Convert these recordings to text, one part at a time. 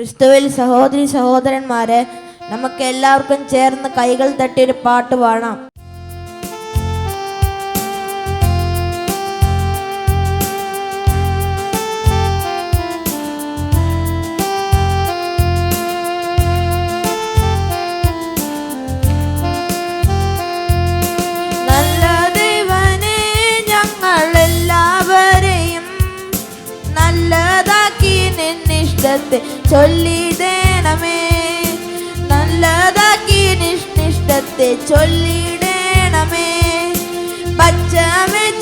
ക്രിസ്തുവിൽ സഹോദരി സഹോദരന്മാരെ നമുക്ക് എല്ലാവർക്കും ചേർന്ന് കൈകൾ തട്ടി പാട്ട് പാടാം. നിന്നിഷ്ടത്തെ ചൊല്ലിടേണമേ. നല്ലതാക്കി നിഷ്ഠത്തെ ചൊല്ലിടേണമേ. പച്ചമെച്ചലിൽ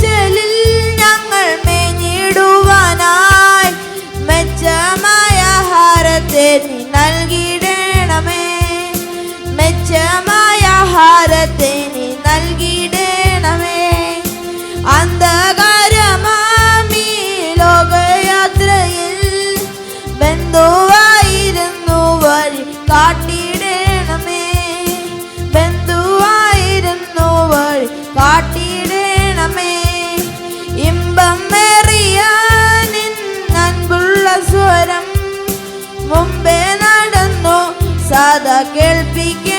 സ്വരം മുമ്പേ നടന്നു സാധാ കേൾപ്പിക്കണമേ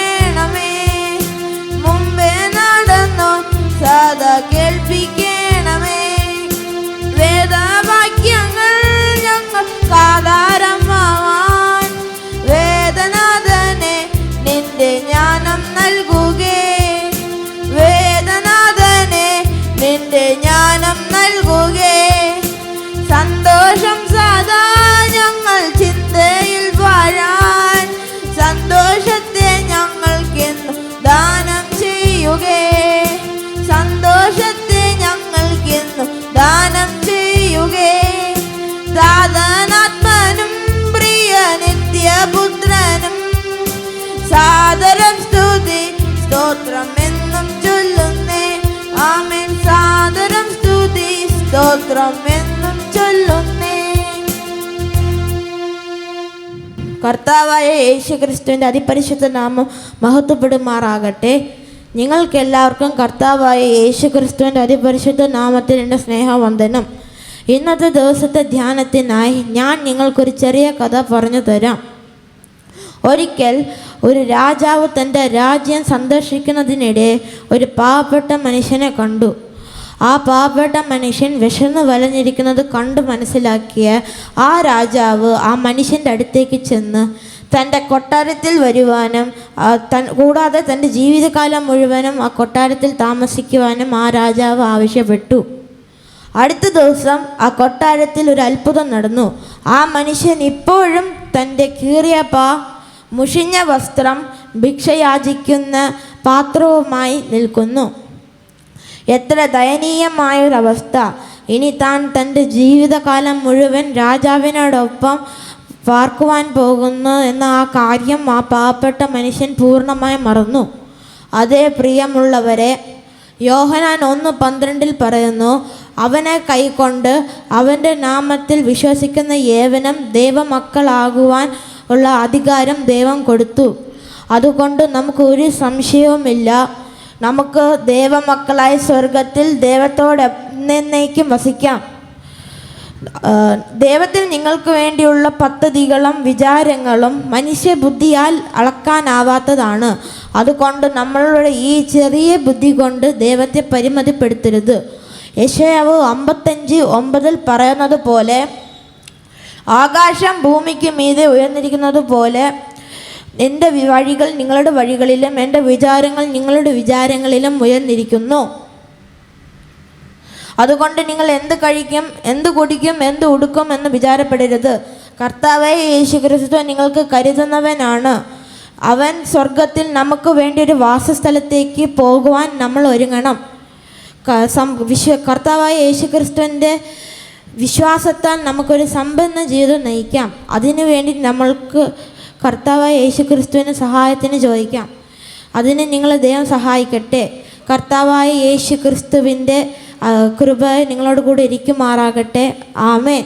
നിത്യപുത്രനും സാദരം സ്തുതി സ്തോത്രം എന്നും ചൊല്ലുന്നേ. ആമേൻ. സാദരം സ്തുതി സ്തോത്രം എന്നും ചൊല്ലുന്നേ. കർത്താവായ യേശു ക്രിസ്തുവിന്റെ അതിപരിശുദ്ധ നാമം മഹത്വപ്പെടുമാറാകട്ടെ. നിങ്ങൾക്കെല്ലാവർക്കും കർത്താവായ യേശു ക്രിസ്തുവിന്റെ അതിപരിശുദ്ധ നാമത്തിൽ എന്റെ സ്നേഹവന്ദനം. ഇന്നത്തെ ദിവസത്തെ ധ്യാനത്തിനായി ഞാൻ നിങ്ങൾക്കൊരു ചെറിയ കഥ പറഞ്ഞു തരാം. ഒരിക്കൽ ഒരു രാജാവ് തന്റെ രാജ്യം സന്ദർശിക്കുന്നതിനിടെ ഒരു പാവപ്പെട്ട മനുഷ്യനെ കണ്ടു. ആ പാവപ്പെട്ട മനുഷ്യൻ വിശന്ന് വലഞ്ഞിരിക്കുന്നത് കണ്ടു മനസ്സിലാക്കിയ ആ രാജാവ് ആ മനുഷ്യന്റെ അടുത്തേക്ക് ചെന്ന് തന്റെ കൊട്ടാരത്തിൽ വരുവാനും തൻ കൂടാതെ തന്റെ ജീവിതകാലം മുഴുവനും ആ കൊട്ടാരത്തിൽ താമസിക്കുവാനും ആ രാജാവ് ആവശ്യപ്പെട്ടു. അടുത്ത ദിവസം ആ കൊട്ടാരത്തിൽ ഒരു അത്ഭുതം നടന്നു. ആ മനുഷ്യൻ ഇപ്പോഴും തന്റെ കീറിയ പാ മുഷിഞ്ഞ വസ്ത്രം ഭിക്ഷയാചിക്കുന്ന പാത്രവുമായി നിൽക്കുന്നു. എത്ര ദയനീയമായൊരവസ്ഥ. ഇനി താൻ തന്റെ ജീവിതകാലം മുഴുവൻ രാജാവിനോടൊപ്പം പാർക്കുവാൻ പോകുന്നു എന്ന ആ കാര്യം ആ പാവപ്പെട്ട മനുഷ്യൻ പൂർണമായി മറന്നു. അതേ പ്രിയമുള്ളവരെ യോഹനാൻ ഒന്ന് പന്ത്രണ്ടിൽ പറയുന്നു അവനെ കൈക്കൊണ്ട് അവന്റെ നാമത്തിൽ വിശ്വസിക്കുന്ന ഏവനും ദൈവമക്കളാകുവാൻ ഉള്ള അധികാരം ദൈവം കൊടുത്തു. അതുകൊണ്ട് നമുക്ക് ഒരു സംശയവുമില്ല. നമുക്ക് ദൈവമക്കളായ സ്വർഗത്തിൽ ദൈവത്തോട് എന്നേക്കും വസിക്കാം. ദൈവത്തിന് നിങ്ങൾക്ക് വേണ്ടിയുള്ള പദ്ധതികളും വിചാരങ്ങളും മനുഷ്യബുദ്ധിയാൽ അളക്കാനാവാത്തതാണ്. അതുകൊണ്ട് നമ്മളുടെ ഈ ചെറിയ ബുദ്ധി കൊണ്ട് ദൈവത്തെ പരിമിതിപ്പെടുത്തരുത്. യശയാവ് അമ്പത്തഞ്ച് ഒമ്പതിൽ പറയുന്നത് പോലെ ആകാശം ഭൂമിക്ക് മീതെ ഉയർന്നിരിക്കുന്നത് പോലെ എന്റെ വഴികൾ നിങ്ങളുടെ വഴികളിലും എന്റെ വിചാരങ്ങൾ നിങ്ങളുടെ വിചാരങ്ങളിലും ഉയർന്നിരിക്കുന്നു. അതുകൊണ്ട് നിങ്ങൾ എന്ത് കഴിക്കും എന്ത് കുടിക്കും എന്ത് ഉടുക്കും എന്ന് വിചാരപ്പെടരുത്. കർത്താവെ യേശു ക്രിസ്തു നിങ്ങൾക്ക് കരുതുന്നവനാണ്. അവൻ സ്വർഗത്തിൽ നമുക്ക് വേണ്ടി ഒരു വാസസ്ഥലത്തേക്ക് പോകുവാൻ നമ്മൾ ഒരുങ്ങണം. വിശ്വ കർത്താവായ യേശു ക്രിസ്തുവിന്റെ വിശ്വാസത്താൽ നമുക്കൊരു സമ്പന്ന ജീവിതം നയിക്കാം. അതിനു വേണ്ടി നമ്മൾക്ക് കർത്താവായ യേശു ക്രിസ്തുവിന് സഹായത്തിന് ചോദിക്കാം. അതിന് നിങ്ങളെ ദൈവം സഹായിക്കട്ടെ. കർത്താവായ യേശു ക്രിസ്തുവിന്റെ കൃപ നിങ്ങളോട് കൂടെ ഇരിക്കുമാറാകട്ടെ. ആമേൻ.